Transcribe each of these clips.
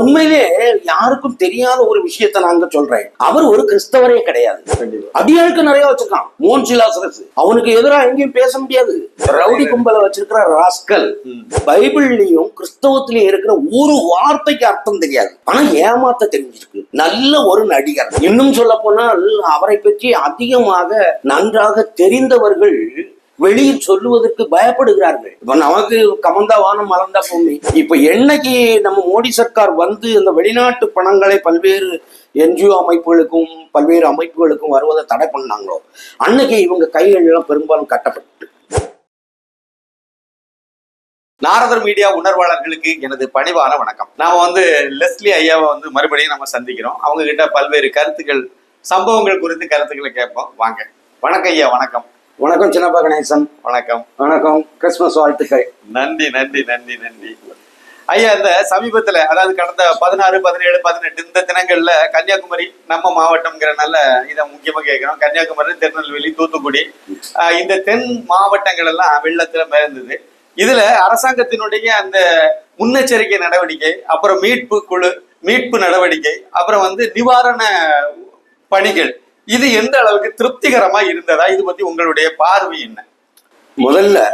உண்மையிலே யாருக்கும் தெரியாத ஒரு விஷயத்தை நாங்க சொல்றேன். அவர் ஒரு கிறிஸ்தவரே கிடையாது. அடியாளுக்கு நிறைய வச்சிருக்கான். மோகன் சிலாசரஸ் அவனுக்கு எதிராக எங்கேயும் பேச முடியாது. ரவுடி கும்பலை வச்சிருக்கிற ராஸ்கல். பைபிள்லயும் கிறிஸ்தவத்திலயும் இருக்கிற ஒரு வார்த்தைக்கு அர்த்தம் தெரியாது. ஆனா ஏமாத்த தெரிஞ்சிருக்கு. நல்ல ஒரு நடிகர். இன்னும் சொல்ல போனால் அவரை பற்றி அதிகமாக நன்றாக தெரிந்தவர்கள் வெளியில் சொல்லுவதற்கு பயப்படுகிறார்கள். இப்ப நமக்கு கமந்தா வானம் மலர்ந்தா பூமி. இப்ப என்னைக்கு நம்ம மோடி சர்க்கார் வந்து இந்த வெளிநாட்டு பணங்களை பல்வேறு என்ஜிஓ அமைப்புகளுக்கும் பல்வேறு அமைப்புகளுக்கும் வருவதை தடை பண்ணாங்களோ? அன்னைக்கு இவங்க கைகள் எல்லாம் பெரும்பாலும் கட்டப்பட்டு. நாரதர் மீடியா உணர்வாளர்களுக்கு எனது பணிவான வணக்கம். நாம வந்து லெஸ்லி ஐயாவை வந்து மறுபடியும் நம்ம சந்திக்கிறோம். அவங்க கிட்ட பல்வேறு கருத்துக்கள் சம்பவங்கள் குறித்து கருத்துக்களை கேட்போம். வாங்க. வணக்கம் ஐயா வணக்கம். வணக்கம் சின்னப்பா கணேசன். வணக்கம். வணக்கம். கிறிஸ்துமஸ் வாழ்த்துக்கள். நன்றி நன்றி நன்றி நன்றி. ஐயா இந்த சமீபத்துல அதாவது கடந்த பதினாறு பதினேழு பதினெட்டு இந்த தினங்கள்ல கன்னியாகுமரி நம்ம மாவட்டம்ங்கிறனால இதை முக்கியமா கேட்கிறோம். கன்னியாகுமரி திருநெல்வேலி தூத்துக்குடி. இந்த தென் மாவட்டங்கள் எல்லாம் வெள்ளத்துல மிதந்தது. இதுல அரசாங்கத்தினுடைய அந்த முன்னெச்சரிக்கை நடவடிக்கை அப்புறம் மீட்பு குழு மீட்பு நடவடிக்கை அப்புறம் வந்து நிவாரண பணிகள் இது எந்த அளவுக்கு திருப்திகரமா இருந்ததா? இது பத்தி உங்களுடைய பார்வை என்ன? முதல்ல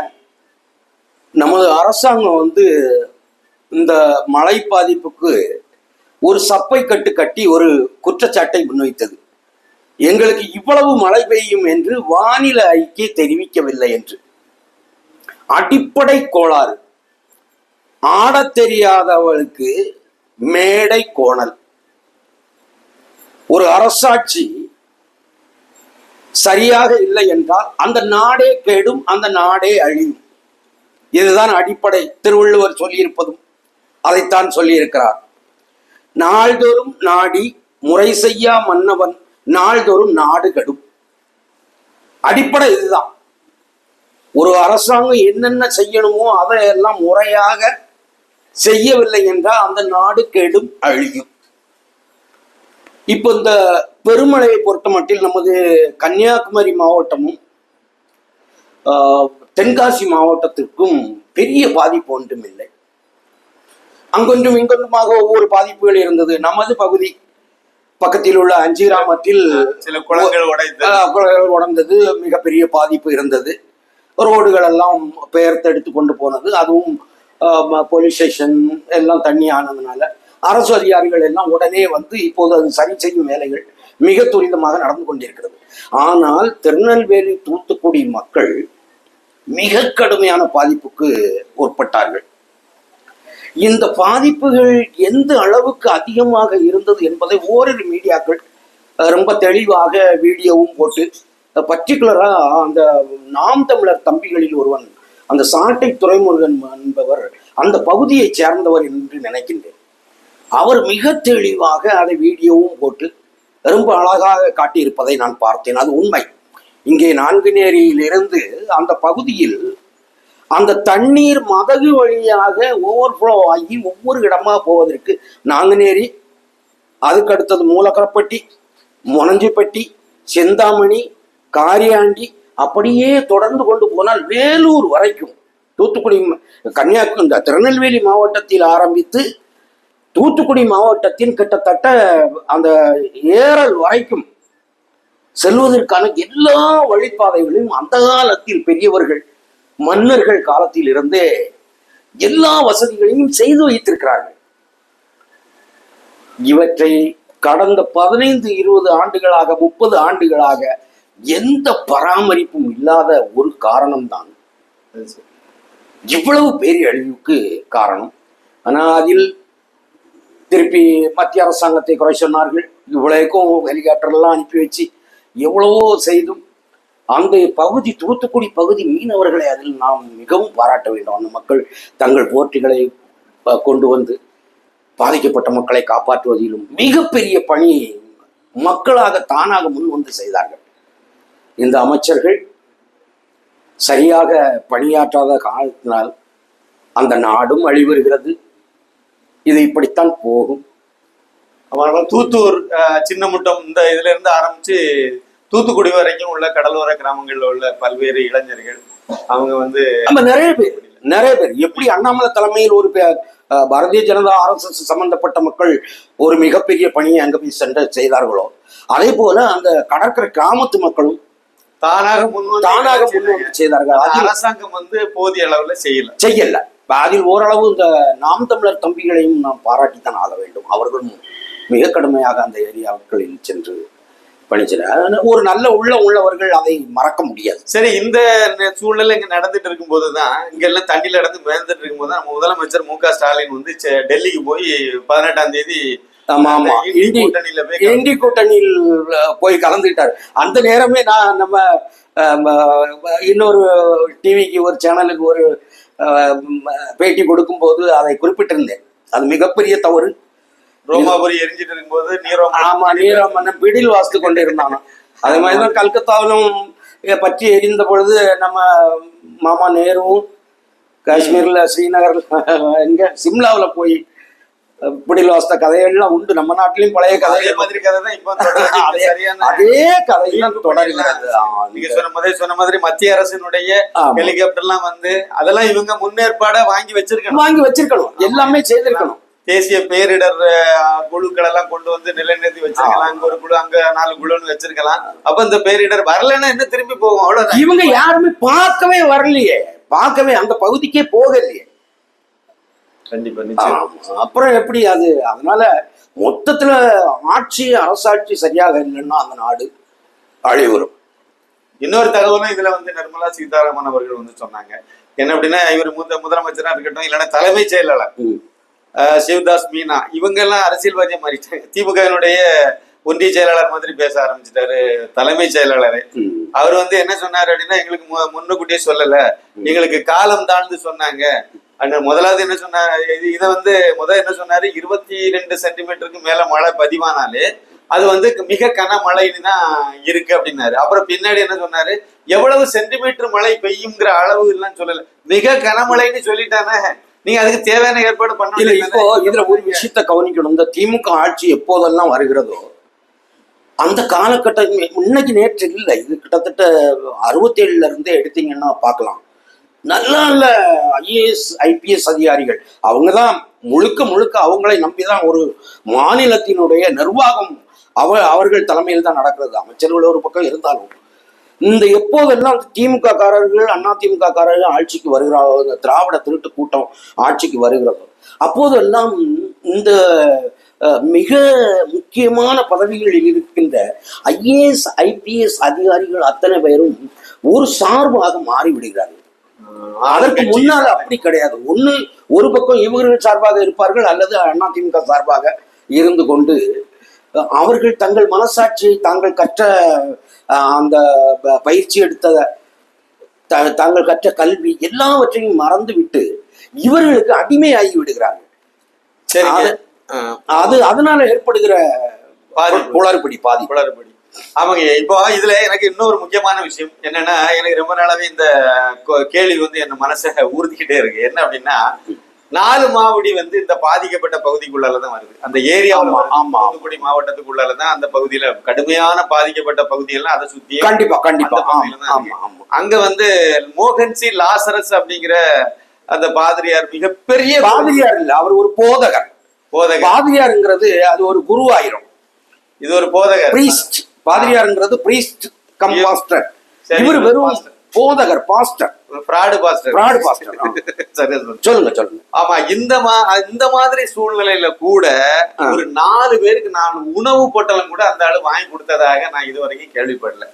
நமது அரசாங்கம் வந்து இந்த மழை பாதிப்புக்கு ஒரு சப்பை கட்டு கட்டி ஒரு குற்றச்சாட்டை முன்வைத்தது. எங்களுக்கு இவ்வளவு மழை பெய்யும் என்று வானிலை அறிக்கை தெரிவிக்கவில்லை என்று. அடிப்படை கோளாறு. ஆடத் தெரியாதவளுக்கு மேடை கோணல். ஒரு அரசாட்சி சரியாக இல்லை என்றால் அந்த நாடே கெடும் அந்த நாடே அழியும். இதுதான் அடிப்படை. திருவள்ளுவர் சொல்லியிருப்பதும் அதைத்தான் சொல்லியிருக்கிறார். நாள்தோறும் நாடி முறை செய்யா மன்னவன் நாள்தோறும் நாடு கெடும். அடிப்படை இதுதான். ஒரு அரசாங்கம் என்னென்ன செய்யணுமோ அதையெல்லாம் முறையாக செய்யவில்லை என்றால் அந்த நாடு கெடும் அழியும். இப்போ இந்த பெருமழையை பொறுத்த மட்டில் நமது கன்னியாகுமரி மாவட்டமும் தென்காசி மாவட்டத்திற்கும் பெரிய பாதிப்பு ஒன்றும் இல்லை. அங்கொன்றும் இங்கொன்றுமாக ஒவ்வொரு பாதிப்புகள் இருந்தது. நமது பகுதி பக்கத்தில் உள்ள அஞ்சிராமத்தில் சில குளங்கள் உடைந்து குளங்கள் உடைந்தது. மிகப்பெரிய பாதிப்பு இருந்தது. ரோடுகள் எல்லாம் பெயர்த்தெடுத்து கொண்டு போனது. அதுவும் போலீஸ் ஸ்டேஷன் எல்லாம் தண்ணி ஆனதுனால. அரசு அதிகாரிகள் எல்லாம் உடனே வந்து இப்போது அது சரி செய்யும் வேலைகள் மிக துரிதமாக நடந்து கொண்டிருக்கிறது. ஆனால் திருநெல்வேலி தூத்துக்குடி மக்கள் மிக கடுமையான பாதிப்புக்கு உட்பட்டார்கள். இந்த பாதிப்புகள் எந்த அளவுக்கு அதிகமாக இருந்தது என்பதை ஓரிரு மீடியாக்கள் ரொம்ப தெளிவாக வீடியோவும் போட்டு பர்டிகுலரா அந்த நாம் தமிழர் தம்பிகளில் ஒருவன் அந்த சாட்டை துறைமுருகன் என்பவர் அந்த பகுதியைச் சேர்ந்தவர் என்று நினைக்கின்றேன். அவர் மிக தெளிவாக அதை வீடியோவும் போட்டு ரொம்ப அழகாக காட்டியிருப்பதை நான் பார்த்தேன். அது உண்மை. இங்கே நான்குநேரியிலிருந்து அந்த பகுதியில் அந்த தண்ணீர் மதகு வழியாக ஓவர்ஃப்ளோ ஆகி ஒவ்வொரு இடமா போவதற்கு நாங்குநேரி அதுக்கு அடுத்தது மூலக்கரப்பட்டி முனஞ்சிப்பட்டி செந்தாமணி காரியாண்டி அப்படியே தொடர்ந்து கொண்டு போனால் வேலூர் வரைக்கும் தூத்துக்குடி கன்னியாகுமரி திருநெல்வேலி மாவட்டத்தில் ஆரம்பித்து தூத்துக்குடி மாவட்டத்தின் கிட்டத்தட்ட அந்த ஏரல் வரைக்கும் செல்வதற்கான எல்லா வழிப்பாதைகளையும் அந்த காலத்தில் பெரியவர்கள் மன்னர்கள் காலத்தில் இருந்தே எல்லா வசதிகளையும் செய்து வைத்திருக்கிறார்கள். இவற்றை கடந்த பதினைந்து இருபது ஆண்டுகளாக முப்பது ஆண்டுகளாக எந்த பராமரிப்பும் இல்லாத ஒரு காரணம்தான். இவ்வளவு பெரிய அழிவுக்கு காரணம். ஆனால் அதில் திருப்பி மத்திய அரசாங்கத்தை குறை சொன்னார்கள். இவ்வளவுக்கும் ஹெலிகாப்டர்லாம் அனுப்பி வச்சு எவ்வளவோ செய்தும் அந்த பகுதி தூத்துக்குடி பகுதி மீனவர்களை அதில் நாம் மிகவும் பாராட்ட வேண்டும். அந்த மக்கள் தங்கள் போர்ட்டிகளை கொண்டு வந்து பாதிக்கப்பட்ட மக்களை காப்பாற்றுவதிலும் மிகப்பெரிய பணி மக்களாக தானாக முன் வந்து செய்தார்கள். இந்த அமைச்சர்கள் சரியாக பணியாற்றாத காரணத்தினால் அந்த நாடும் அழிவருகிறது. இது இப்படித்தான் போகும். அப்புறம் தூத்தூர் அஹ், சின்னமுட்டம் இந்த இதுல இருந்து ஆரம்பிச்சு தூத்துக்குடி வரைக்கும் உள்ள கடலோர கிராமங்கள்ல உள்ள பல்வேறு இளைஞர்கள் அவங்க வந்து நம்ம நிறைய பேர் நிறைய பேர். எப்படி அண்ணாமலை தலைமையில் ஒரு பாரதிய ஜனதா ஆர்எஸ்எஸ் சம்பந்தப்பட்ட மக்கள் ஒரு மிகப்பெரிய பணியை அங்க போய் சென்று செய்தார்களோ? அதே போல அந்த கடற்கரை கிராமத்து மக்களும் தானாக முன்வந்து தானாக. முன்வந்து செய்தார்கள். அரசாங்கம் வந்து போதிய அளவுல செய்யல. செய்யல. அதில் ஓரளவு இந்த நாம் தமிழர் தம்பிகளையும் நாம் பாராட்டித்தான் ஆக வேண்டும். அவர்களும் மிக கடுமையாக அந்த ஏரியாக்களில் சென்று பணிச்சனர். ஒரு நல்ல உள்ள உள்ளவர்கள் அதை மறக்க முடியாது. சரி இந்த சூழ்நிலை இங்க நடந்துட்டு இருக்கும் போதுதான் இங்க எல்லாம் தண்ணியில நடந்து மிதந்துட்டு இருக்கும் போது நம்ம முதலமைச்சர் மு க ஸ்டாலின் வந்து டெல்லிக்கு போய் பதினெட்டாம் தேதி இந்தி கூட்டணியில போய் கலந்து- இந்தி கூட்டணியில் அஹ், போய் கலந்துட்டார் அந்த நேரமே நான் நம்ம இன்னொரு டிவிக்கு ஒரு சேனலுக்கு ஒரு பேட்டி கொடுக்கும்போது அதை குறிப்பிட்டிருந்தேன். அது மிகப்பெரிய தவறு. ரோமாபுரி எரிஞ்சிட்டு இருக்கும்போது நீரோ ஆமா நீராமன்னன் பிடில் வாசித்து கொண்டிருந்தானோ அதே மாதிரிதான் கல்கத்தாவிலும் இ- பற்றி எரிந்த பொழுது நம்ம மாமா நேருவும் காஷ்மீர்ல ஸ்ரீநகர் எங்க சிம்லாவுல போய் அஹ், பிடில் வாசித்த கதைகள்லாம் உண்டு. நம்ம நாட்டிலையும் பழைய கதைகள் மாதிரி கதை தான் இப்ப அதே கதைதான் தொடர்கிறது. நீங்க சொன்ன மாதிரி சொன்ன மாதிரி மத்திய அரசினுடைய. ஹெலிகாப்டர் எல்லாம் வந்து அதெல்லாம் இவங்க முன்னேற்பாடா வாங்கி வச்சிருக்கணும். வாங்கி வச்சிருக்கணும். எல்லாமே செய்திருக்கணும். தேசிய பேரிடர் குழுக்கள் எல்லாம் கொண்டு வந்து நிலைநிறுத்தி வச்சிருக்கலாம். அங்க ஒரு குழு அங்க நாலு குழுன்னு வச்சிருக்கலாம். அப்ப இந்த பேரிடர் வரலைன்னா என்ன திரும்பி போகும்? அவ்வளவுதான். இவங்க யாருமே பார்க்கவே வரலையே. பார்க்கவே அந்த பகுதிக்கே போகலையே. அப்புறம் எப்படி அது? அதனால மொத்தத்துல ஆட்சி அரசாட்சி சரியாக இல்லைன்னா அந்த நாடு அழிவுறும். இன்னொரு தகவலும் இதுல வந்து நிர்மலா சீதாராமன் அவர்கள் வந்து சொன்னாங்க. என்ன அப்படின்னா இவர் முத முதலமைச்சரா இருக்கட்டும் இல்லைன்னா தலைமைச் செயலாளர். சிவதாஸ் மீனா. இவங்க எல்லாம் அரசியல்வாதியா மாறிட்டாங்க. திமுகவினுடைய ஒன்றிய செயலாளர் மாதிரி பேச ஆரம்பிச்சிட்டாரு தலைமைச் செயலாளர். அவர் வந்து என்ன சொன்னாரு அப்படின்னா எங்களுக்கு மு- முன்னுக்கூட்டியே சொல்லல. எங்களுக்கு காலம் தாழ்ந்து சொன்னாங்க. அந்த முதலாவது என்ன சொன்னாரு இது இதை வந்து முத என்ன சொன்னாரு? இருபத்தி ரெண்டு சென்டிமீட்டருக்கு மேல மழை பதிவானாலே அது வந்து மிக கனமழைன்னு தான் இருக்கு அப்படின்னாரு. அப்புறம் பின்னாடி என்ன சொன்னாரு? எவ்வளவு சென்டிமீட்டர் மழை பெய்யுங்கிற அளவு எல்லாம் சொல்லல. மிக கனமழைன்னு சொல்லிட்டானே. நீங்க அதுக்கு தேவையான ஏற்பாடு பண்ண இல்ல இப்போ? இதுல ஒரு விஷயத்த கவனிக்கணும். இந்த திமுக ஆட்சி எப்போதெல்லாம் வருகிறதோ அந்த காலகட்டம் இன்னைக்கு நேற்று இல்லை. இது கிட்டத்தட்ட அறுபத்தேழுல இருந்தே எடுத்தீங்கன்னா பார்க்கலாம். நல்ல நல்ல ஐஏஎஸ் ஐபிஎஸ் அதிகாரிகள். அவங்க தான் முழுக்க முழுக்க அவங்களை நம்பி தான் ஒரு மாநிலத்தினுடைய நிர்வாகம் அவ அவர்கள் தலைமையில் தான் நடக்கிறது. அமைச்சர்கள் ஒரு பக்கம் இருந்தாலும். இந்த எப்போதெல்லாம் திமுக காரர்கள் அண்ணா திமுக காரர்கள் ஆட்சிக்கு வருகிறாரோ திராவிட திருட்டு கூட்டம் ஆட்சிக்கு வருகிறது. அப்போதெல்லாம் இந்த மிக முக்கியமான பதவிகளில் இருக்கின்ற ஐஏஎஸ் ஐபிஎஸ் அதிகாரிகள் அத்தனை பேரும் ஒரு சார்பாக மாறிவிடுகிறார்கள். அதற்கு முன்னால் அப்படி கிடையாது. ஒண்ணு ஒரு பக்கம் இவர்கள் சார்பாக இருப்பார்கள் அல்லது அதிமுக சார்பாக இருந்து கொண்டு அவர்கள் தங்கள் மனசாட்சியை தாங்கள் கற்ற அந்த பயிற்சி எடுத்த தாங்கள் கற்ற கல்வி எல்லாவற்றையும் மறந்து விட்டு இவர்களுக்கு அடிமையாகி விடுகிறார்கள். சரிங்க. அது- அதனால ஏற்படுகிற. குளறுபடி பாதிப்பு. குளறுபடி ஆமாங்க இப்போ இதுல எனக்கு இன்னொரு முக்கியமான விஷயம் என்னன்னா எனக்கு ரொம்ப நாளாவே இந்த கேள்வி வந்து என் மனசை ஊர்த்திக்கிட்டே இருக்கு. என்ன அப்படின்னா நாலு மாவடி வந்து இந்த பாதிக்கப்பட்ட பகுதிக்குள்ளாலதான் வருது. அந்த ஏரியாவில் ஆமா. தூத்துக்குடி மாவட்டத்துக்குள்ளாலதான் அந்த பகுதியில கடுமையான பாதிக்கப்பட்ட பகுதியெல்லாம் அதை சுத்தி கண்டிப்பா கண்டிப்பா. அங்க வந்து மோகன்சி லாசரஸ் அப்படிங்கிற அந்த பாதிரியார் மிகப்பெரிய பாதிரியார் இல்ல அவர் ஒரு போதகர். போதகர். பாதிரியாருங்கிறது அது ஒரு குருவாயிரும். இது ஒரு போதகர். பாதிரியாருங்கிறது பிரீஸ்ட் கம் இவர்- பாஸ்டர் இவர் வெறும். போதகர் பாஸ்டர் ஃப்ராடு பாஸ்டர். சரி சரி. சொல்லுங்க சொல்லுங்க ஆமா இந்த மா இந்த மாதிரி சூழ்நிலையில கூட. ஒரு நாலு பேருக்கு நான் உணவு பொட்டலம் கூட அந்த ஆளு வாங்கி கொடுத்ததாக நான் இது வரைக்கும் கேள்விப்படல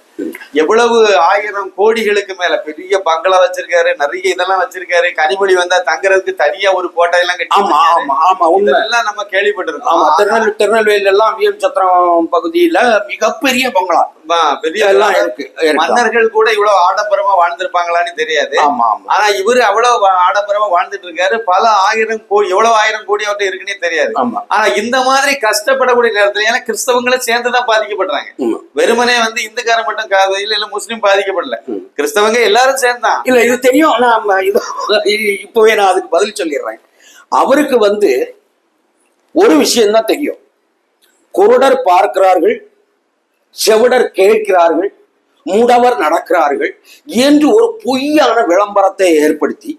எவ்வளவு ஆயிரம் கோடிகளுக்கு மேல பெரிய பங்களா வச்சிருக்காரு நிறைய இதெல்லாம் வச்சிருக்காரு கனிமொழி வந்தா தங்குறதுக்கு தனியா ஒரு கட்டி ஆமா வச்சிருக்காரு. ஆமா ஆமா உண்மை இதெல்லாம் நம்ம கேள்விப்பட்டிருக்கோம் ஆமா திருநெல் திருநெல்வேலியில எல்லாம் விஎம் சத்திரம் பகுதியில மிகப்பெரிய பங்களா ஆமா, பெரிய எல்லாம் இருக்கு. மன்னர்கள் கூட இவ்வளவு ஆடம்பரமா வாழ்ந்திருப்பாங்களான்னு தெரியாது ஆமா ஆமா. ஆனா இவரு அவ்வளவு ஆடம்பரமா வாழ்ந்துட்டு இருக்காரு. பல ஆயிரம் கோடி எவ்வளவு ஆயிரம் கோடி அவர்கிட்ட இருக்குன்னே தெரியாது. ஆனா இந்த மாதிரி கஷ்டப்படக்கூடிய நேரத்துல ஏன்னா கிறிஸ்தவங்களும் சேர்ந்துதான் பாதிக்கப்படுறாங்க. வெறுமனே வந்து இந்துக்காரன் மட்டும் காது இல்ல முஸ்லீம் பாதிக்கப்படல. கிறிஸ்தவங்க எல்லாரும் சேர்ந்தான். இல்ல இது தெரியும். இ- இப்பவே நான் அதுக்கு பதில் சொல்லிடுறேன். அவருக்கு வந்து ஒரு விஷயம்தான் தெரியும். குருடர் பார்க்கிறார்கள் செவிடர் கேட்கிறார்கள் முடவர் நடக்கிறார்கள் என்று ஒரு பொய்யான விளம்பரத்தை ஏற்படுத்தி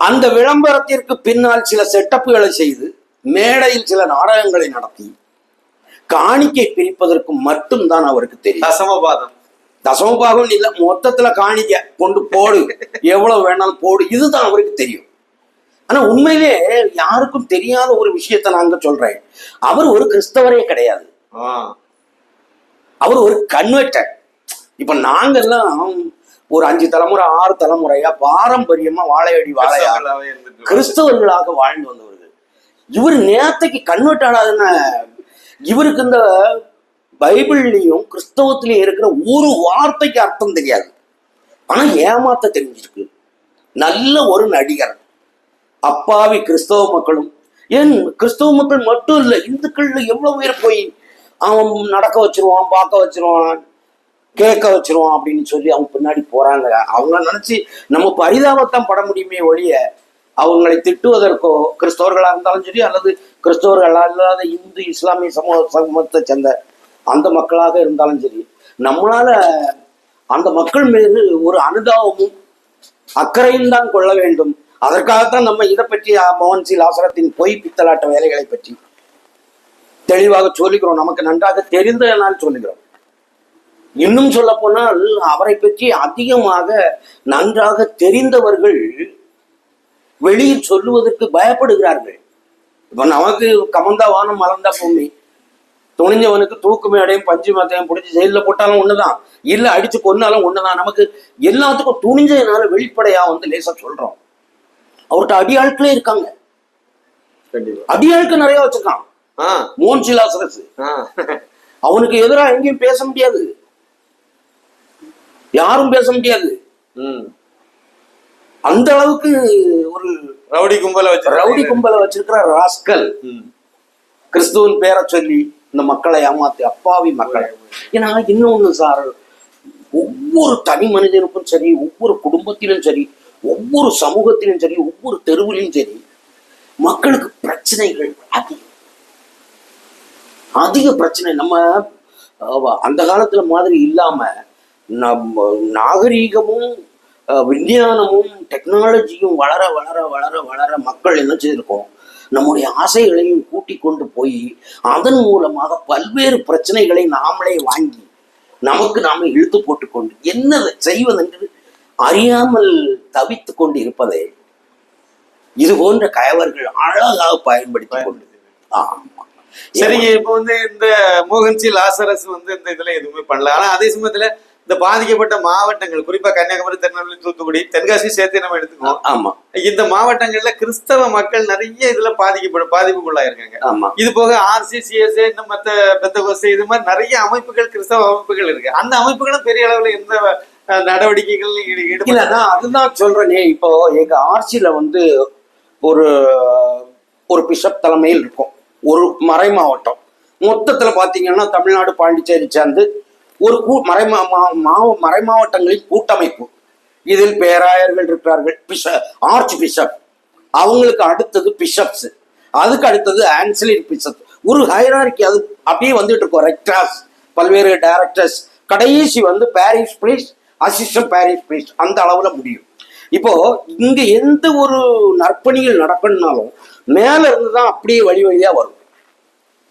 அந்த விளம்பரத்திற்கு பின்னால் சில செட்டப்புகளை செய்து மேடையில் சில நாடகங்களை நடத்தி காணிக்கை பிரிப்பதற்கு மட்டும்தான் அவருக்கு தெரியும். தசமபாதம் தசமபாகம் இல்ல மொத்தத்துல காணிக்க கொண்டு போடு எவ்வளவு வேணாலும் போடு இதுதான் அவருக்கு தெரியும். ஆனா உண்மையிலே யாருக்கும் தெரியாத ஒரு விஷயத்தை நாங்க சொல்றேன். அவர் ஒரு கிறிஸ்தவரே கிடையாது. அவர் ஒரு கன்வெர்டட் இப்ப நாங்கெல்லாம் ஒரு அஞ்சு தலைமுறை ஆறு தலைமுறையா பாரம்பரியமா வாழையடி வாழையா கிறிஸ்தவர்களாக வாழ்ந்து வந்தவர்கள். இவர் நேரத்தைக்கு கன்வெர்ட் ஆனாதுன்னு இவருக்கு இந்த பைபிள்லயும் கிறிஸ்தவத்திலயும் இருக்கிற ஒரு வார்த்தைக்கு அர்த்தம் தெரியாது. ஆனா ஏமாத்த தெரிஞ்சிருக்கு. நல்ல ஒரு நடிகர். அப்பாவி கிறிஸ்தவ மக்களும். ஏன் கிறிஸ்தவ மக்கள் மட்டும் இல்லை இந்துக்கள்ல எவ்வளவு பேர் போய் அவன் நடக்க வச்சிருவான் பார்க்க வச்சிருவான் கேட்க வச்சிருவான் அப்படின்னு சொல்லி அவங்க பின்னாடி போறாங்க. அவங்க நினைச்சு நம்ம பரிதாபத்தான் பட முடியுமே ஒழிய அவங்களை திட்டுவதற்கோ கிறிஸ்தவர்களா இருந்தாலும் சரி அல்லது கிறிஸ்தவர்கள் அல்லாத இந்து இஸ்லாமிய சமூக சமூகத்தை சேர்ந்த அந்த மக்களாக இருந்தாலும் சரி நம்மளால அந்த மக்கள் மீது ஒரு அனுதாபமும் அக்கறையும் தான் கொள்ள வேண்டும். அதற்காகத்தான் நம்ம இதை பற்றி மோகன்சி லாசரத்தின் பொய் பித்தலாட்ட வேலைகளை பற்றி தெளிவாக சொல்லுகிறோம் நமக்கு நன்றாக தெரிந்ததனால் சொல்லுகிறோம். இன்னும் சொல்ல போனால் அவரை பற்றி அதிகமாக நன்றாக தெரிந்தவர்கள் வெளியில் சொல்லுவதற்கு பயப்படுகிறார்கள். இப்ப நமக்கு கமந்தா வானம் மலர்ந்தா பூமி. துணிஞ்சவனுக்கு தூக்கு மேடையும் பஞ்சு மத்தையும் பிடிச்சி ஜெயிலில் போட்டாலும் ஒண்ணுதான். இல்ல அடிச்சு கொன்னாலும் ஒண்ணுதான். நமக்கு எல்லாத்துக்கும் துணிஞ்சதுனால வெளிப்படையா வந்து லேசா சொல்றோம். அவர்கிட்ட அடியாட்களே இருக்காங்க. அடியாட்கள் நிறைய வச்சிருக்கான். சிலாசரசு ஆ. அவனுக்கு எதிராக எங்கேயும் பேச முடியாது. யாரும் பேச முடியாது. அந்த அளவுக்கு ஒரு ரவுடி கும்பல வச்சு ரவுடி கும்பலை வச்சிருக்கிற ராஸ்கல். கிறிஸ்துவின் பேரை சொல்லி இந்த மக்களை ஏமாத்தி அப்பாவி மக்களை. ஏன்னா இன்னொன்னு சார் ஒவ்வொரு தனி மனிதனுக்கும் சரி ஒவ்வொரு குடும்பத்திலும் சரி ஒவ்வொரு சமூகத்திலும் சரி ஒவ்வொரு தெருவிலும் சரி மக்களுக்கு பிரச்சனைகள் அதிகம் அதிக பிரச்சனை. நம்ம அந்த காலத்துல மாதிரி இல்லாம நம்ம நாகரீகமும் விஞ்ஞானமும் டெக்னாலஜியும் வளர வளர வளர வளர மக்கள் என்ன செய்திருக்கோம்? நம்முடைய ஆசைகளையும் கூட்டி கொண்டு போய் அதன் மூலமாக பல்வேறு பிரச்சனைகளை நாமளே வாங்கி நமக்கு நாம இழுத்து போட்டுக்கொண்டு என்ன செய்வதென்று அறியாமல் தவித்து கொண்டு இருப்பதை இது போன்ற கயவர்கள் அழகாக பயன்படுத்தி கொண்டு. ஆமா. சரிங்க இப்போ வந்து இந்த மோகன்சி லாசரஸ் வந்து இந்த இதுல எதுவுமே பண்ணல. ஆனா அதே சமயத்துல இந்த பாதிக்கப்பட்ட மாவட்டங்கள் குறிப்பா கன்னியாகுமரி திருநெல்வேலி தூத்துக்குடி தென்காசி சேர்த்து நம்ம எடுத்துக்குவோம். ஆமா. இந்த மாவட்டங்கள்ல கிறிஸ்தவ மக்கள் நிறைய இதுல பாதிக்கப்படும் பாதிப்புக்குள்ளாயிருக்காங்க. ஆமா. இது போக ஆர்சிசிஎஸ் இந்த மத்த பெத்தகோஸ்து இது மாதிரி நிறைய அமைப்புகள் கிறிஸ்தவ அமைப்புகள் இருக்கு. அந்த அமைப்புகளும் பெரிய அளவுல எந்த நடவடிக்கைகள் இல்ல அதுதான் சொல்றேனே. இப்போ எங்க ஆர்சியில வந்து ஒரு ஒரு பிஷப் தலைமையில் இருக்கும். ஒரு மறை மாவட்டம் மொத்தத்தில் பார்த்தீங்கன்னா தமிழ்நாடு பாண்டிச்சேரி சேர்ந்து ஒரு கூ மறை மா மறை மாவட்டங்களின் கூட்டமைப்பு. இதில் பேராயர்கள் இருக்கிறார்கள். பிஷ ஆர்ச் பிஷப். அவங்களுக்கு அடுத்தது பிஷப்ஸ். அதுக்கு அடுத்தது ஆன்சலின் பிஷப். ஒரு ஹைரார்கி அது அப்படியே வந்துட்டு இருக்கும். ரெக்டாஸ் பல்வேறு டைரக்டர்ஸ் கடைசி வந்து parish priest assistant parish priest அந்த அளவில் முடியும். இப்போ இங்க எந்த ஒரு நற்பணிகள் நடக்கணும்னாலும் மேல இருந்து தான் அப்படியே வழி வழியா வரும்.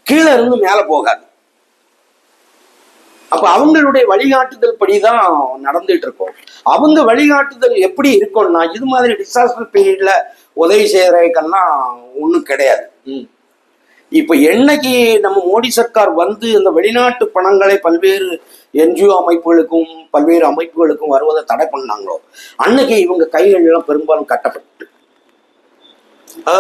கீழே இருந்து மேல போகாது. அப்ப அவங்களுடைய வழிகாட்டுதல் படிதான் நடந்துட்டு இருக்கோம் அவங்க வழிகாட்டுதல் எப்படி இருக்கும்னா இது மாதிரி டிசாஸ்டர் பீரியட்ல உதவி செய்யறதுக்கெல்லாம் ஒண்ணும் கிடையாது. ம். இப்ப என்னைக்கு நம்ம மோடி சர்க்கார் வந்து இந்த வெளிநாட்டு பணங்களை பல்வேறு என்ஜிஓ அமைப்புகளுக்கும் பல்வேறு அமைப்புகளுக்கும் வருவதை தடை பண்ணாங்களோ அன்னைக்கு இவங்க கைகள் எல்லாம் பெரும்பாலும் கட்டப்பட்டு.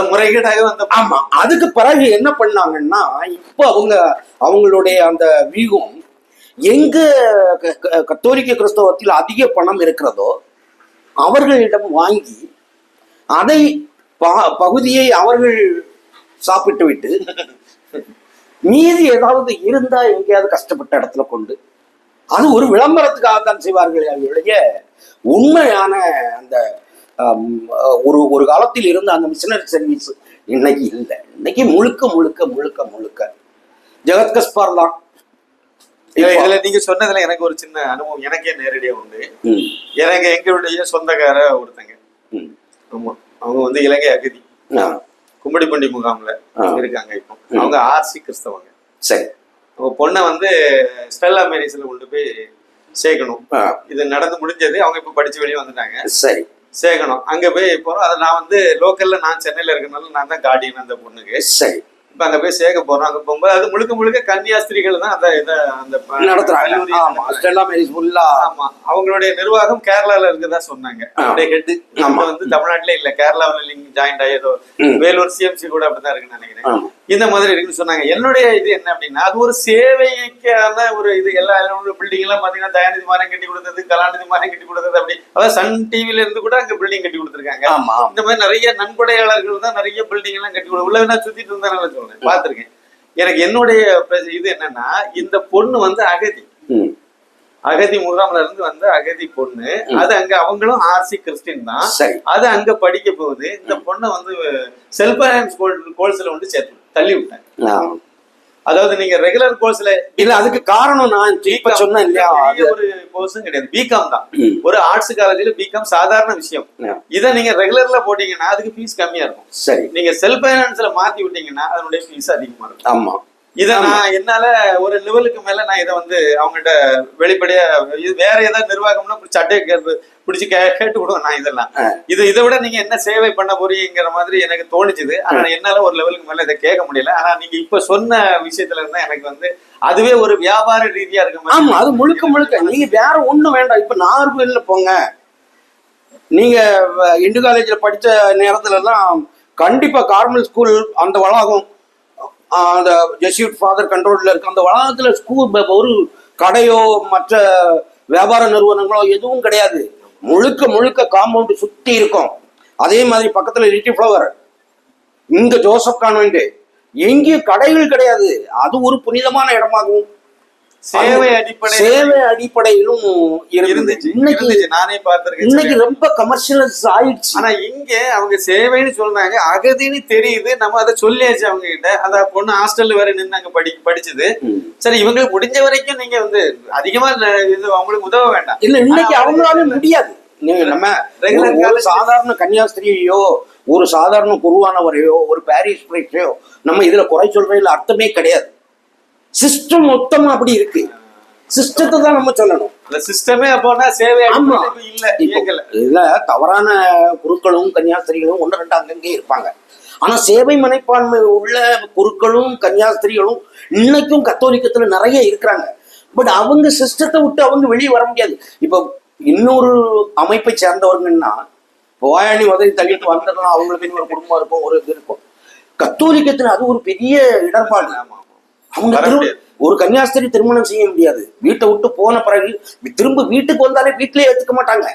முறைகேடாக வந்த ஆமா அதுக்கு பிறகு என்ன பண்ணாங்கன்னா இப்போ அவங்க அவங்களுடைய அந்த வியூகம் எங்க க- க- கத்தோலிக்க கிறிஸ்தவத்தில் அதிக பணம் இருக்கிறதோ அவர்களிடம் வாங்கி அதை பகுதியை அவர்கள் சாப்பிட்டு விட்டு மீதி ஏதாவது இருந்தா எங்கேயாவது கஷ்டப்பட்ட இடத்துல கொண்டு அது ஒரு விளம்பரத்துக்காக தான் செய்வார்கள் அவர்களுடைய உண்மையான அந்த ஒரு ஒரு காலத்தில் இருந்த அந்த மிஷனரி சர்வீஸ் இன்னைக்கு இல்லை. இன்னைக்கு முழுக்க முழுக்க முழுக்க முழுக்க. ஜெகத் கஸ்பார் தான். இதுல நீங்க சொன்னதுல எனக்கு ஒரு சின்ன அனுபவம் எனக்கே நேரடியா உண்டு. எனக்கு எங்களுடைய சொந்தக்கார ஒருத்தங்க. ஆமா. அவங்க வந்து இலங்கை அகதி. கும்படிப்பண்டி முகாம்ல. இருக்காங்க இப்போ. அவங்க ஆர்சி கிறிஸ்தவங்க. சரி. அவங்க பொண்ணை வந்து ஸ்டெல்லா மேரிஸ்ல கொண்டு போய் சேர்க்கணும். இது நடந்து முடிஞ்சது. அவங்க இப்ப படிச்சு வெளியே வந்துட்டாங்க. சரி. சேர்க்கணும் அங்க போய் போறோம். அதை நான் வந்து லோக்கல்ல நான் சென்னையில இருக்கனால நான் தான் கார்டியன் அந்த பொண்ணுக்கு. சரி. இப்ப அங்க போய் சேர்க்க போறோம். அங்க போகும்போது அது முழுக்க முழுக்க கன்னியாஸ்திரிகள் தான் அந்த இத அந்த ப- நடத்துறாங்க. கல்லூரி ஆமா. நடத்துறாங்க. ஸ்டெல்லா மேரிஸ் ஃபுல்லா ஆமா. அவங்களுடைய நிர்வாகம் கேரளால இருக்கதா சொன்னாங்க. ஆ. அப்படியே ஹெட் ஆமா. வந்து தமிழ்நாட்டுல இல்ல. கேரளாவுல லிங்க் ஜாயிண்ட் ஆகி ஏதோ. வேலூர் சிஎம்சி கூட அப்படிதான் இருக்குன்னு நினைக்கிறேன். இந்த மாதிரி இருக்குன்னு சொன்னாங்க. என்னுடைய இது என்ன அப்படின்னா அது ஒரு சேவைக்கான ஒரு இது. எல்லா பில்டிங் எல்லாம் பாத்தீங்கன்னா தயாநிதி மாறம் கட்டி கொடுத்தது கலாநிதி மாறம் கட்டி கொடுத்தது அப்படி. அதாவது சன் டிவில இருந்து கூட அங்க பில்டிங் கட்டி கொடுத்துருக்காங்க. இந்த மாதிரி நிறைய நன்கொடையாளர்கள் தான் நிறைய பில்டிங் எல்லாம் கட்டி கொடு உள்ள நான் சுத்திட்டு இருந்தாலும் சொல்றேன் பார்த்திருக்கேன். எனக்கு என்னுடைய இது என்னன்னா இந்த பொண்ணு வந்து அகதி. அகதி முகாம்ல இருந்து வந்த அகதி பொண்ணு. அது அங்க அவங்களும் ஆர்சி கிறிஸ்டின் தான். அது அங்க படிக்க போகுது. இந்த பொண்ணை வந்து செல்ஃப் கோர்ஸ்ல வந்து சேர்த்து தள்ளி விட்டாங்க. அதாவது நீங்க ரெகுலர் கோர்ஸ்ல இல்ல அதுக்கு காரணம் நான் இப்ப சொன்னேன் இல்லையா? அது ஒரு கோர்ஸும் கிடையாது. பிகாம் தான். ஒரு ஆர்ட்ஸ் காலேஜ்ல பிகாம் சாதாரண விஷயம். இதை நீங்க ரெகுலர்ல போட்டீங்கன்னா அதுக்கு ஃபீஸ் கம்மியா இருக்கும். சரி. நீங்க செல்ஃப் ஃபைனான்ஸ்ல மாத்தி விட்டீங்கன்னா அதனுடைய ஃபீஸ் அதிகமா இருக்கும். ஆமா. இத நான் என்னால ஒரு லெவலுக்கு மேல நான் இதை வந்து அவங்ககிட்ட வெளிப்படையா இது வேற ஏதாவது நிர்வாகம்னா சட்டையை கே- பிடிச்சு கே- கேட்டு விடுவேன் நான் இதெல்லாம். இது இதை விட நீங்க என்ன சேவை பண்ண போறீங்கிற மாதிரி எனக்கு தோணுச்சுது. ஆனா என்னால ஒரு லெவலுக்கு மேல இதை கேட்க முடியல. ஆனா நீங்க இப்ப சொன்ன விஷயத்துல இருந்தா எனக்கு வந்து அதுவே ஒரு வியாபார ரீதியா இருக்க ஆமா அது முழுக்க முழுக்க. நீங்க வேற ஒண்ணும் வேண்டாம். இப்ப நாகர்கோயில்ல போங்க. நீங்க இந்து காலேஜ்ல படிச்ச நேரத்துல எல்லாம் கண்டிப்பா கார்மல் ஸ்கூல் அந்த வளாகம் அந்த ஜெஸ்யூட் ஃபாதர் கண்ட்ரோல்ல இருக்க அந்த வளாகத்துல ஸ்கூல் ஒரு கடையோ மற்ற வியாபார நிறுவனங்களோ எதுவும் கிடையாது. முழுக்க முழுக்க காம்பவுண்ட் சுத்தி இருக்கும். அதே மாதிரி பக்கத்துல லிட்டி ஃப்ளவர் இந்த ஜோசப் கான்வென்ட் எங்கேயும் கடைகள் கிடையாது. அது ஒரு புனிதமான இடமாகவும் சேவை அடிப்படை சேவை அடிப்படையிலும் இருந்துச்சு. இன்னைக்கு நானே பார்த்திருக்கேன் இன்னைக்கு ரொம்ப கமர்ஷியலைஸ் ஆயிடுச்சு. ஆனா இங்க அவங்க சேவைன்னு சொல்றாங்க அகதின்னு தெரியுது. நம்ம அதை சொல்லியாச்சு அவங்க கிட்ட அந்த பொண்ணு ஹாஸ்டல்ல வேற நின்று அங்க படி படிச்சது. சரி இவங்களுக்கு முடிஞ்ச வரைக்கும் நீங்க வந்து அதிகமா இது அவங்களுக்கு உதவ வேண்டாம். இல்ல இன்னைக்கு அவங்களால முடியாது. நீங்க நம்ம college- சாதாரண கன்னியாஸ்திரியையோ ஒரு சாதாரண குருவானவரையோ ஒரு பாரிஸ் பிரைஸையோ நம்ம இதுல குறை சொல்றதுல அர்த்தமே கிடையாது. சிஸ்டம் மொத்தமா அப்படி இருக்கு. சிஸ்டத்தை தான் நம்ம சொல்லணும். அந்த சிஸ்டமே அப்போனா சேவை ஆமா. இல்ல இதுல தவறான குருக்களும் கன்னியாஸ்திரிகளும் ஒன்று ரெண்டு அங்கங்கே இருப்பாங்க. ஆனா சேவை மனைப்பான்மை உள்ள குருக்களும் கன்னியாஸ்திரிகளும் இன்னைக்கும் கத்தோலிக்கத்துல நிறைய இருக்கிறாங்க. பட் அவங்க சிஸ்டத்தை விட்டு அவங்க வெளியே வர முடியாது. இப்போ இன்னொரு அமைப்பை சேர்ந்தவங்கன்னா போயாணி உதவி தள்ளிட்டு வந்துடலாம். அவங்களுக்கு இன்னொரு குடும்பம் இருக்கும் ஒரு இது இருக்கும். கத்தோலிக்கத்துல அது ஒரு பெரிய இடர்பாடு. ஆமா. அவங்க. ஒரு கன்னியாஸ்திரி திருமணம் செய்ய முடியாது. வீட்டை விட்டு போன பிறகு திரும்ப வீட்டுக்கு வந்தாலே வீட்டிலேயே ஏத்துக்க மாட்டாங்க.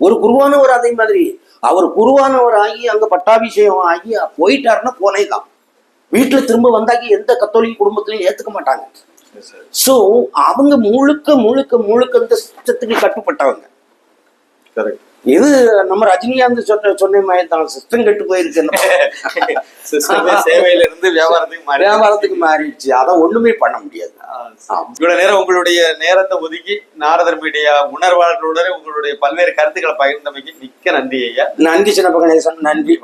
ஒரு குருவானவர் அதே மாதிரி. அவர் குருவானவர் ஆகி அங்க பட்டாபிஷேகம் ஆகி போயிட்டாருன்னா போனே தான். வீட்டுல திரும்ப வந்தாக்கி எந்த கத்தோலிக்க குடும்பத்திலையும் ஏத்துக்க மாட்டாங்க. சோ அவங்க முழுக்க முழுக்க முழுக்க இந்த சிஸ்டத்துக்கு கட்டுப்பட்டவங்க. Correct. இது நம்ம ரஜினிகாந்த் சொன்ன சொன்ன மாதிரி தான். சிஸ்டம் கெட்டு போயிருக்கு சிஸ்டமே சேவையில இருந்து வியாபாரத்துக்கு மாறி வியாபாரத்துக்கு மாறிடுச்சு. அதை ஒண்ணுமே பண்ண முடியாது. இவ்வளவு நேரம் உங்களுடைய நேரத்தை ஒதுக்கி நாரதர் மீடியா உணர்வாளர்களுடன் உங்களுடைய பல்வேறு கருத்துக்களை பகிர்ந்தமைக்கு மிக்க நன்றி ஐயா. நன்றி சின்னப்ப கணேசன் நன்றி.